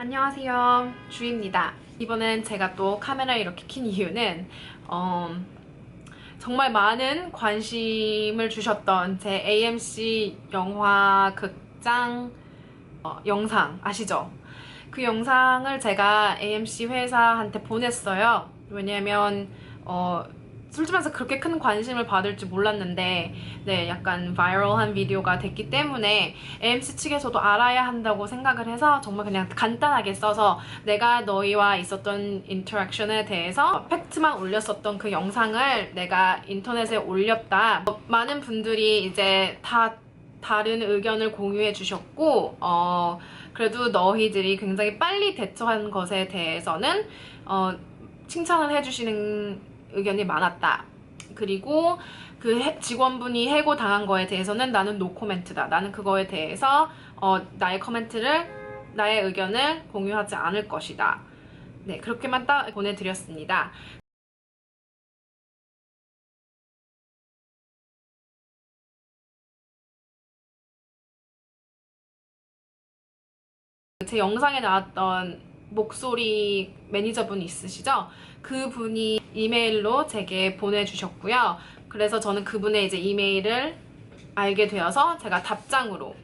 안녕하세요. 주입니다. 이번엔 제가 또 카메라 이렇게 킨 이유는 어, 정말 많은 관심을 주셨던 제 AMC 영화 극장 어, 영상 아시죠? 그 영상을 제가 AMC 회사한테 보냈어요. 왜냐면 어, 말해서 그렇게 큰 관심을 받을 줄 몰랐는데 네 약간 바이럴한 비디오가 됐기 때문에 AMC 측에서도 알아야 한다고 생각을 해서 정말 그냥 간단하게 써서 내가 너희와 있었던 인터랙션에 대해서 팩트만 올렸었던 그 영상을 내가 인터넷에 올렸다. 어, 많은 분들이 이제 다 다른 의견을 공유해 주셨고 어 그래도 너희들이 굉장히 빨리 대처한 것에 대해서는 어 칭찬을 해주시는 의견이 많았다. 그리고 그 해- 직원분이 해고 당한 거에 대해서는 나는 노 코멘트다. 나는 그거에 대해서 어, 나의 코멘트를 나의 의견을 공유하지 않을 것이다. 네 그렇게만 딱 보내드렸습니다. 제 영상에 나왔던 목소리 매니저분 있으시죠? 그분이 이메일로 제게 보내주셨고요. 그래서 저는 그분의 이제 이메일을 알게 되어서 제가 답장으로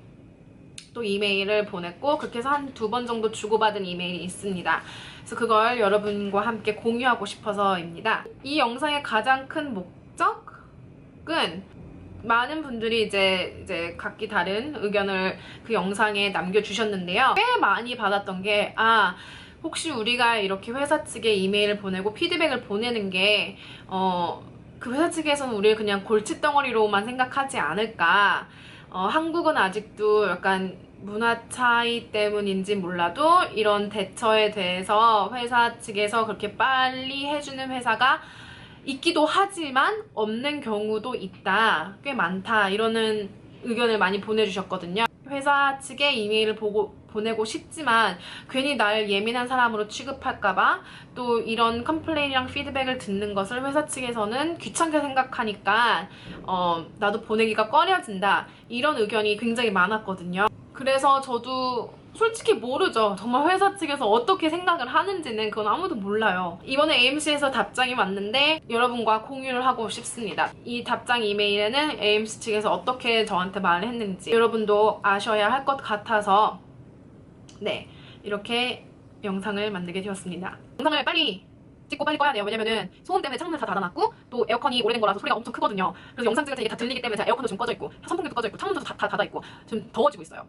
또 이메일을 보냈고 그렇게 해서 한 두 번 정도 주고받은 이메일이 있습니다. 그래서 그걸 여러분과 함께 공유하고 싶어서입니다. 이 영상의 가장 큰 목적은 많은 분들이 이제 이제 각기 다른 의견을 그 영상에 남겨주셨는데요. 꽤 많이 받았던 게 아. 혹시 우리가 이렇게 회사 측에 이메일을 보내고 피드백을 보내는 게, 어, 그 회사 측에서는 우리를 그냥 골칫덩어리로만 생각하지 않을까. 어, 한국은 아직도 약간 문화 차이 때문인지 몰라도 이런 대처에 대해서 회사 측에서 그렇게 빨리 해주는 회사가 있기도 하지만 없는 경우도 있다. 꽤 많다. 이러는 의견을 많이 보내주셨거든요. 회사 측에 이메일을 보고 보내고 싶지만 괜히 날 예민한 사람으로 취급할까봐 또 이런 컴플레인이랑 피드백을 듣는 것을 회사 측에서는 귀찮게 생각하니까 어, 나도 보내기가 꺼려진다 이런 의견이 굉장히 많았거든요. 그래서 저도 솔직히 모르죠. 정말 회사 측에서 어떻게 생각을 하는지는 그건 아무도 몰라요. 이번에 AMC에서 답장이 왔는데 여러분과 공유를 하고 싶습니다. 이 답장 이메일에는 AMC 측에서 어떻게 저한테 말을 했는지 여러분도 아셔야 할 것 같아서 네 이렇게 영상을 만들게 되었습니다. 영상을 빨리 찍고 빨리 꺼야 돼요. 왜냐면은 소음 때문에 창문 다 닫아놨고 또 에어컨이 오래된 거라서 소리가 엄청 크거든요. 그래서 영상 찍을 때 이게 다 들리기 때문에 에어컨도 좀 꺼져 있고 선풍기도 꺼져 있고 창문도 다, 다 닫아 있고 좀 더워지고 있어요.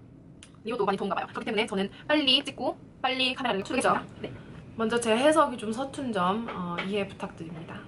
이것도 많이 더운가 봐요. 그렇기 때문에 저는 빨리 찍고 빨리 카메라를 켜겠죠. 네. 먼저 제 해석이 좀 서툰 점 어, 이해 부탁드립니다.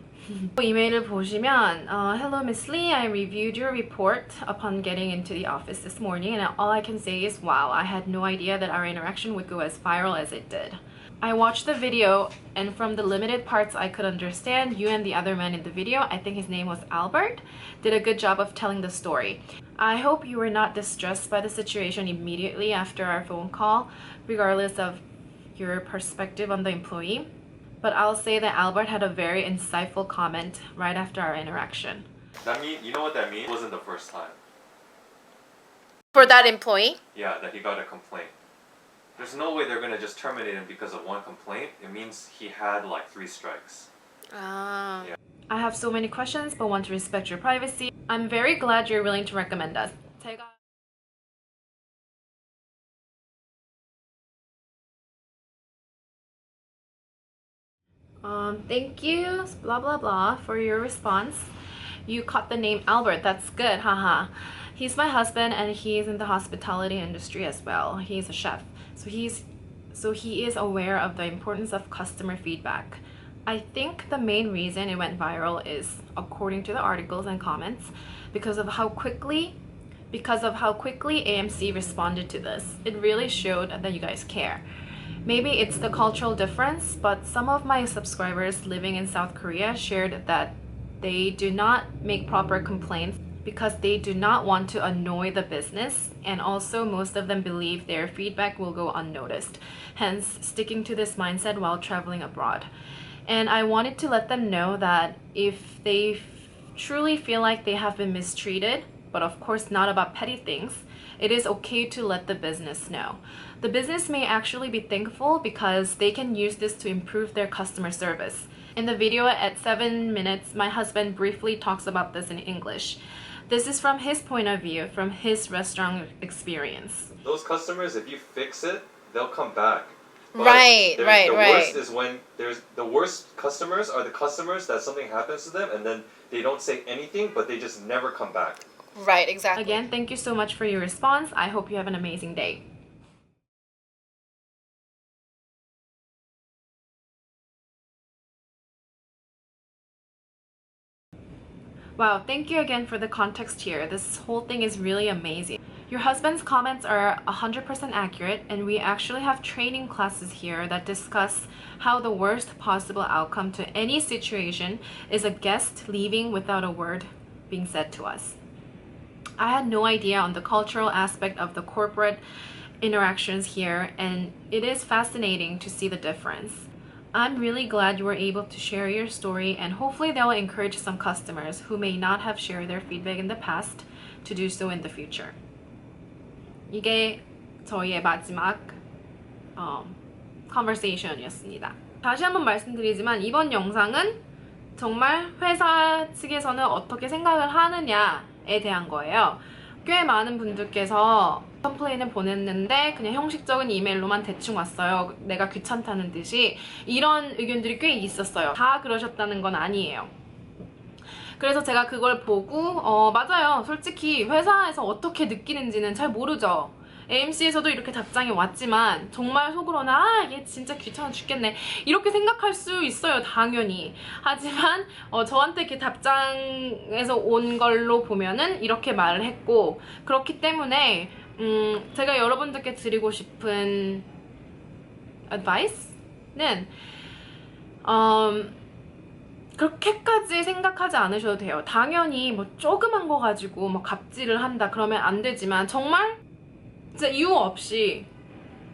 이메일을 보시면 uh, Hello Miss Lee, I reviewed your report upon getting into the office this morning and all I can say is wow, I had no idea that our interaction would go as viral as it did. I watched the video and from the limited parts I could understand, you and the other man in the video, I think his name was Albert, did a good job of telling the story. I hope you were not distressed by the situation immediately after our phone call, regardless of your perspective on the employee. But I'll say that Albert had a very insightful comment right after our interaction. That mean you know what that means? It wasn't the first time. For that employee? Yeah, that he got a complaint. There's no way they're gonna just terminate him because of one complaint. It means he had like three strikes. Ah. Yeah. I have so many questions but want to respect your privacy. I'm very glad you're willing to recommend us. 제가 Um, thank you, blah blah blah, for your response. You caught the name Albert. That's good, haha. He's my husband, and he's in the hospitality industry as well. He's a chef, so he's so he is aware of the importance of customer feedback. I think the main reason it went viral is, according to the articles and comments, because of how quickly because of how quickly AMC responded to this. It really showed that you guys care. Maybe it's the cultural difference, but some of my subscribers living in South Korea shared that they do not make proper complaints because they do not want to annoy the business, and also most of them believe their feedback will go unnoticed, hence, sticking to this mindset while traveling abroad. And I wanted to let them know that if they truly feel like they have been mistreated, but of course not about petty things, it is okay to let the business know. The business may actually be thankful because they can use this to improve their customer service. In the video at 7 minutes, my husband briefly talks about this in English. This is from his point of view, from his restaurant experience. Those customers, if you fix it, they'll come back. But Right, right, the right. worst is when there's the worst customers are the customers that something happens to them and then they don't say anything, but they just never come back. Right, exactly. Again, thank you so much for your response. I hope you have an amazing day. Wow, thank you again for the context here. This whole thing is really amazing. Your husband's comments are 100% accurate, and we actually have training classes here that discuss how the worst possible outcome to any situation is a guest leaving without a word being said to us. I had no idea on the cultural aspect of the corporate interactions here, and it is fascinating to see the difference. I'm really glad you were able to share your story, and hopefully, that will encourage some customers who may not have shared their feedback in the past to do so in the future. 이게 저희의 마지막 어, conversation이었습니다. 다시 한번 말씀드리지만 이번 영상은 정말 회사 측에서는 어떻게 생각을 하느냐에 대한 거예요. 꽤 많은 분들께서 컴플레인을 보냈는데 그냥 형식적인 이메일로만 대충 왔어요. 내가 귀찮다는 듯이 이런 의견들이 꽤 있었어요. 다 그러셨다는 건 아니에요. 그래서 제가 그걸 보고 어 맞아요. 솔직히 회사에서 어떻게 느끼는지는 잘 모르죠. AMC에서도 이렇게 답장이 왔지만 정말 속으로는 아얘 진짜 귀찮아 죽겠네 이렇게 생각할 수 있어요 당연히 하지만 어, 저한테 이렇게 답장에서 온 걸로 보면은 이렇게 말을 했고 그렇기 때문에 음, 제가 여러분들께 드리고 싶은 advice는 음, 그렇게까지 생각하지 않으셔도 돼요. 당연히 뭐 조그만 거 가지고 뭐 갑질을 한다 그러면 안 되지만 정말 진짜 이유 없이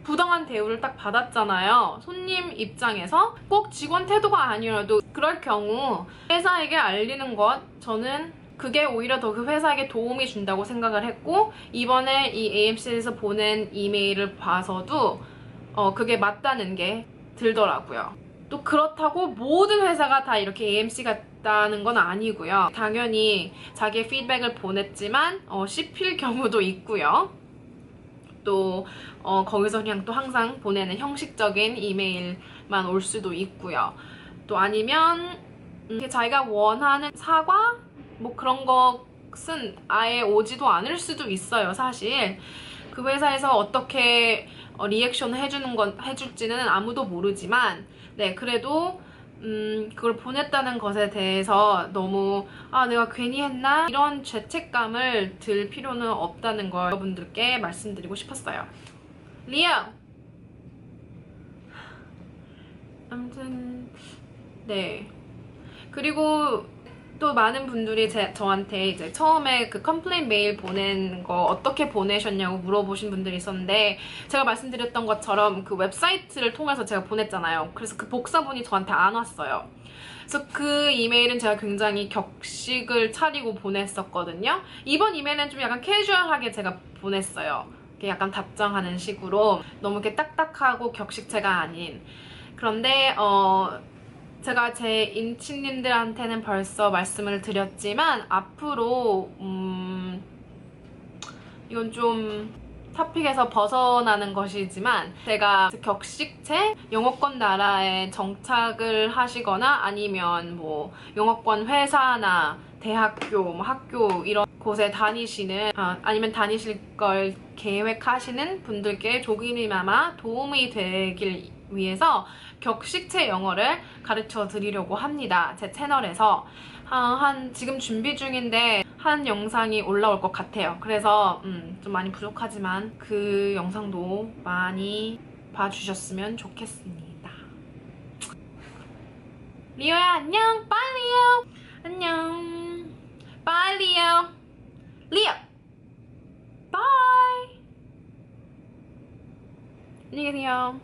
부당한 대우를 딱 받았잖아요. 손님 입장에서 꼭 직원 태도가 아니라도 그럴 경우 회사에게 알리는 것 저는 그게 오히려 더 그 회사에게 도움이 준다고 생각을 했고 이번에 이 AMC에서 보낸 이메일을 봐서도 어 그게 맞다는 게 들더라고요. 또 그렇다고 모든 회사가 다 이렇게 AMC 같다는 건 아니고요. 당연히 자기의 피드백을 보냈지만 어, 씹힐 경우도 있고요. 또 어, 거기서 그냥 또 항상 보내는 형식적인 이메일만 올 수도 있고요. 또 아니면 음, 자기가 원하는 사과 뭐 그런 것은 아예 오지도 않을 수도 있어요. 사실 그 회사에서 어떻게 어, 리액션을 해주는 건 해줄지는 아무도 모르지만 네 그래도 음, 그걸 보냈다는 것에 대해서 너무 아 내가 괜히 했나 이런 죄책감을 들 필요는 없다는 걸 여러분들께 말씀드리고 싶었어요. 리오. 아무튼 네 그리고 또 많은 분들이 제, 저한테 이제 처음에 그 컴플레인 메일 보낸 거 어떻게 보내셨냐고 물어보신 분들이 있었는데 제가 말씀드렸던 것처럼 그 웹사이트를 통해서 제가 보냈잖아요. 그래서 그 복사본이 저한테 안 왔어요. 그래서 그 이메일은 제가 굉장히 격식을 차리고 보냈었거든요. 이번 이메일은 좀 약간 캐주얼하게 제가 보냈어요. 이렇게 약간 답장하는 식으로 너무 이렇게 딱딱하고 격식체가 아닌. 그런데 어 제가 제 인치님들한테는 벌써 말씀을 드렸지만 앞으로 음 이건 좀 토픽에서 벗어나는 것이지만 제가 격식체 영어권 나라에 정착을 하시거나 아니면 뭐 영어권 회사나 대학교, 뭐 학교 이런 곳에 다니시는 아, 아니면 다니실 걸 계획하시는 분들께 조금이나마 도움이 되길 위해서 격식체 영어를 가르쳐 드리려고 합니다. 제 채널에서 한, 한 지금 준비 중인데 한 영상이 올라올 것 같아요. 그래서 음, 좀 많이 부족하지만 그 영상도 많이 봐주셨으면 좋겠습니다. 리오야 안녕, 빠이 리오. 안녕, 빠이 리오. 리오, 바이. 안녕히 계세요.